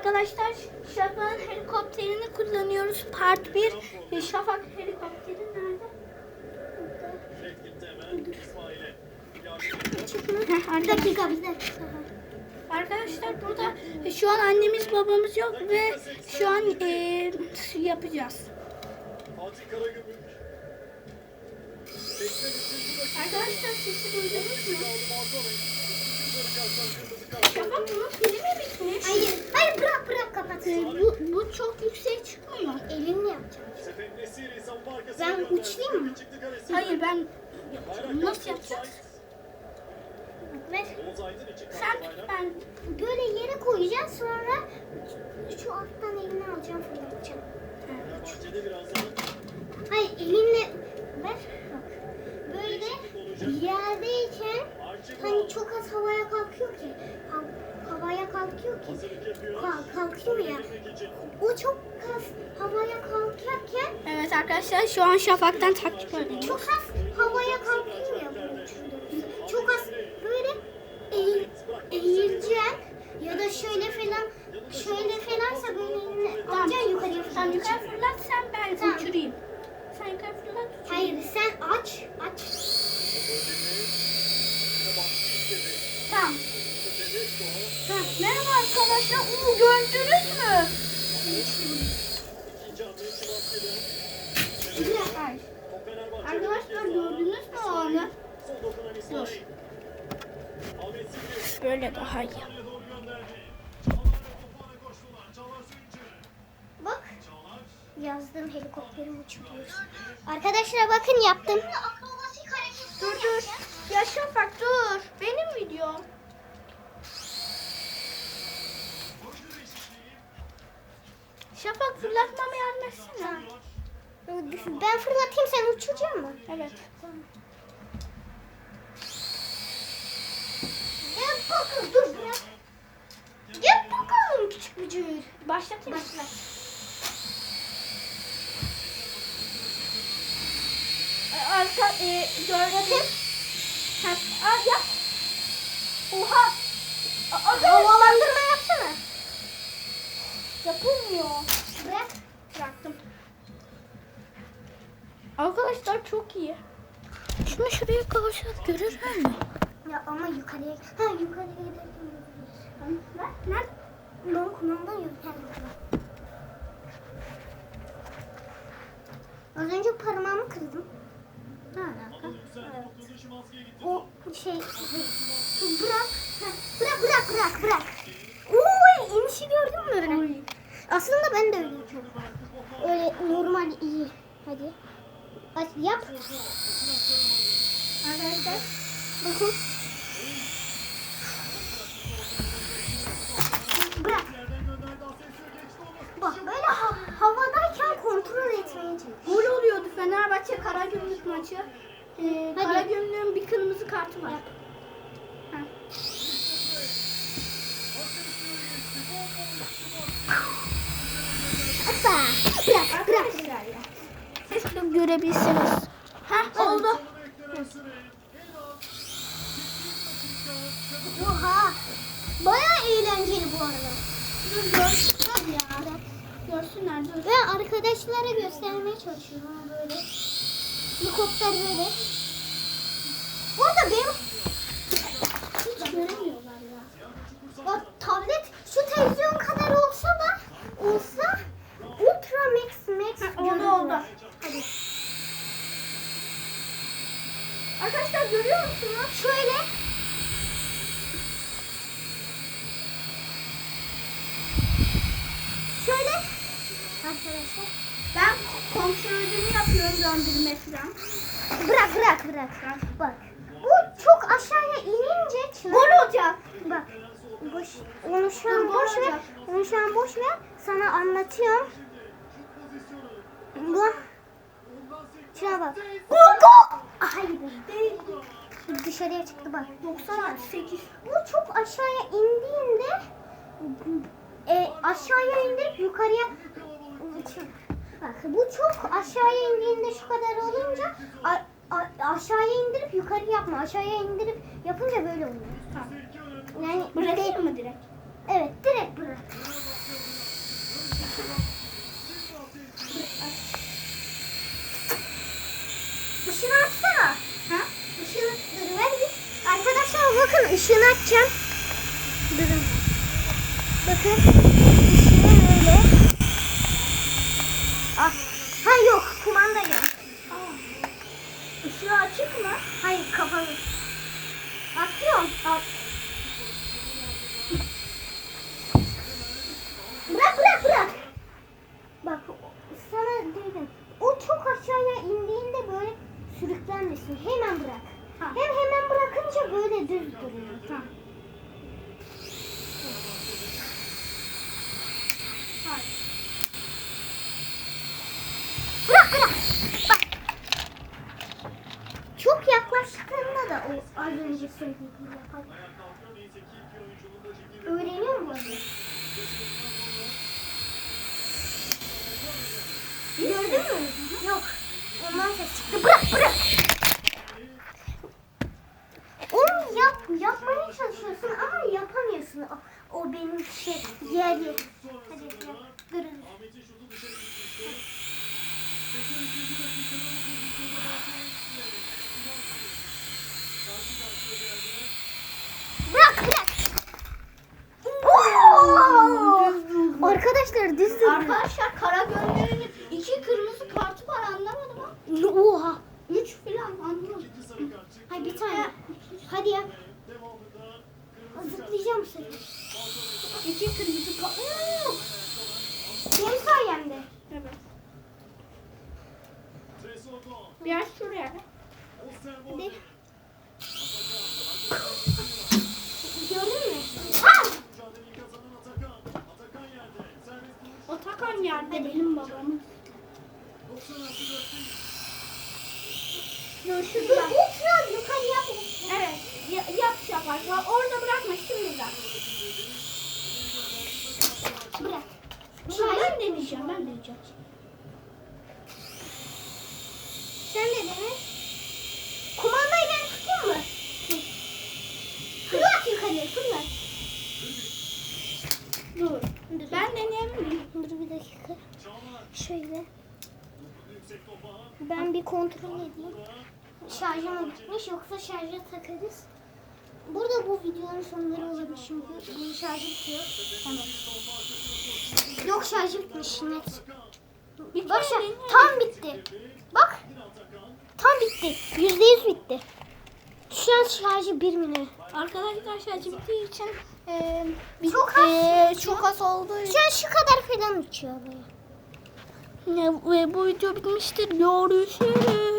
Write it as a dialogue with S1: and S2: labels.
S1: arkadaşlar Şafak'ın helikopterini kullanıyoruz. Part 1. E, Şafak helikopteri nerede?
S2: Bir dakika dakika.
S1: Arkadaşlar burada şu an annemiz babamız yok ve şu an e, yapacağız. Arkadaşlar sesi duydunuz mu? Şafak bunun pili mi?
S2: Hayır, hayır bırak bırak kapat.
S1: Bu, bu çok yüksek çıkmıyor.
S2: Elinle yapacağım. Ben uçlayayım mı?
S1: Hayır ben nasıl yapacağız? Sen ben.
S2: Böyle yere koyacağız sonra şu alttan elini alacağım fırlatacağım. Hayır elinle ver. Böyle yerdeyken hani çok az havaya kalkıyor ki. Ha- havaya kalkıyor ki.
S3: hazırlık yapıyor.
S2: Ka- kalkıyor ya. O çok az havaya kalkarken
S1: Evet arkadaşlar şu an Şafak'tan taktik öğreniyoruz.
S2: çok az havaya kalkıyor ya bu uçurduğumuz. Çok az böyle eğil, eğileceksin ya da şöyle falan şöyle falansa böyle elini alacaksın yukarıya
S1: Sen
S2: falan.
S1: yukarı fırlat sen ben
S2: Tamam.
S1: uçurayım. Sen yukarı fırlat uçurayım.
S2: Hayır sen aç aç.
S1: Tamam. Merhaba arkadaşlar. Uuu gördünüz mü? Bir dakika. Arkadaşlar gördünüz mü o anı?
S3: Son dokunan İsmail. Ahmet Sikri.
S1: Böyle daha iyi.
S2: Bak yazdım helikopterim uçuyor. Arkadaşlar bakın yaptım.
S1: Dur dur. Ya Şafak dur. Benim videom. Şafak fırlatmama yardım etsene.
S2: Ben fırlatayım sen uçuracak mı?
S1: Evet.
S2: Yap bakalım dur bırak. Yap bakalım küçük vücut.
S1: Başlatayım.
S2: Başla.
S1: Ee, Arka e, gördüm. Ha, yap. Oha.
S2: Havalandırma yapsana.
S1: Yapılmıyor.
S2: Bırak.
S1: Bıraktım. Arkadaşlar çok iyi. Şunu şuraya kavuşat görür mü?
S2: Ya ama yukarıya. Ha yukarıya giderken yapabiliriz.
S1: Nerede?
S2: Ben kumanda. Az önce parmağımı kırdım.
S1: Ne alaka?
S3: Gitti.
S2: O şey bırak. Bırak bırak bırak bırak. Oo inişi gördün mü? Aslında ben de öyle yapıyorum. Öyle normal iyi. Hadi. Yap.
S1: Arkadaşlar.
S2: Bakın. Bırak. Bak böyle ha- havadayken kontrol etmeye çalış.
S1: Gol oluyordu Fenerbahçe Karagümrük maçı. Ee. Karagümrük'ün bir kırmızı kartı var. Ha.
S2: Hoppa. Bırak bırak.
S1: Arkadaşlar ya. Görebilseniz. Ha oldu.
S3: Sonu beklenen süre. En az 8 dakika.
S2: Oha. Baya eğlenceli bu arada.
S1: Dur görsünler ya. Görsünler dur.
S2: Ve arkadaşlara göstermeye çalışıyorum böyle. Helikopter böyle. Bu arada benim
S1: Oldu.
S2: Hadi.
S1: Arkadaşlar görüyor musunuz?
S2: Şöyle şöyle arkadaşlar
S1: Ben kontrolünü yapıyorum döndürme falan.
S2: bırak bırak bırak bak bu çok aşağıya inince çınar-
S1: Gol olacak.
S2: Bak boş onu şu an boş ver. Onu şu an boş ver. Sana anlatıyorum. Bu şuna bak. Hayır. Dışarıya çıktı bak.
S1: 90 artı 8.
S2: Bu çok aşağıya indiğinde e, aşağıya indirip yukarıya Bak bu çok aşağıya indiğinde şu kadar olunca a- a- aşağıya indirip yukarı yapma. Aşağıya indirip yapınca böyle oluyor.
S1: Tamam.
S2: Yani
S1: Bırakayım mı direkt?
S2: Evet direkt bırak. ışığını açsana. Ha? Işığını dur ver bir. Arkadaşlar bakın ışığını açacağım. Durun. Bakın. Işığı böyle. Ah. Ha yok. Kumanda yok. Tamam.
S1: Işığı açık mı?
S2: Hayır kapalı. Atıyorum. At. Bırak bırak bırak. Bak sana dedim. O çok aşağıya indiğin sürüklenmesin. Hemen bırak.
S1: Ha.
S2: Hem hemen bırakınca böyle düz duruyor.
S1: Tamam.
S2: Bırak bırak. Bak. Çok yaklaştığında da o az önce söylediğim yapar. Öğreniyor mu? Gördün mü? Yok. Ondan ses çıktı. Bırak bırak. Onu yap, yapmaya çalışıyorsun ama yapamıyorsun. O, o benim şey yeri. Hadi yap. Durun. Bırak bırak. Oo! Arkadaşlar düz durun.
S1: Arkadaşlar kara gönderinin iki kırmızı kartı var anlamadım ama.
S2: Oha.
S1: Üç falan anlamadım.
S2: Hay bir tane. Hadi ya. Zıplayacağım seni.
S1: İki kırmızı kart.
S2: Benim sayemde.
S1: Evet. Biraz şuraya.
S2: Hadi. Gördün mü? Ha!
S1: O takan yerde benim babamın. Yo
S2: Dur,
S1: şurada.
S2: uçuyor yukarı yap.
S1: Evet. Ya, yap şapar. Orada bırakma şimdi bırak.
S2: Bırak.
S1: Şimdi ben deneyeceğim. Ben deneyeceğim.
S2: Sen de dene. Kumandayı ben tutayım mı? Fırlat yukarıya fırlat.
S1: Dur. Ben deneyebilir miyim?
S2: Dur bir dakika. Şöyle. Ben bir kontrol edeyim. Şarjım bitmiş yoksa şarja takarız. Burada bu videonun sonları olabilir çünkü bunun şarjı bitiyor. Tamam. Yok şarjı bitmiş net. Bak
S1: kere
S2: şar-
S1: deneyelim.
S2: tam bitti. Bak. Tam bitti. Yüzde yüz bitti. Şu an şarjı bir mi ne?
S1: Arkadaşlar şarjı bittiği için e, bir-
S2: Çok az
S1: e, çok az için
S2: Şu an şu kadar falan uçuyor
S1: ve bu video bitmiştir. Görüşürüz.